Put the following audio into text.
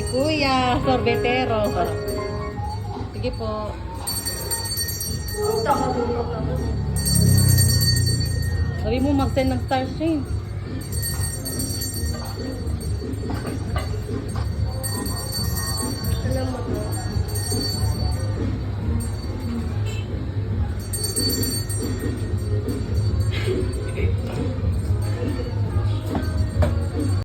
Si Kuya, sorbetero. Sige po. Puta ka tulog na to. Sabi mo mag-send ng star shade.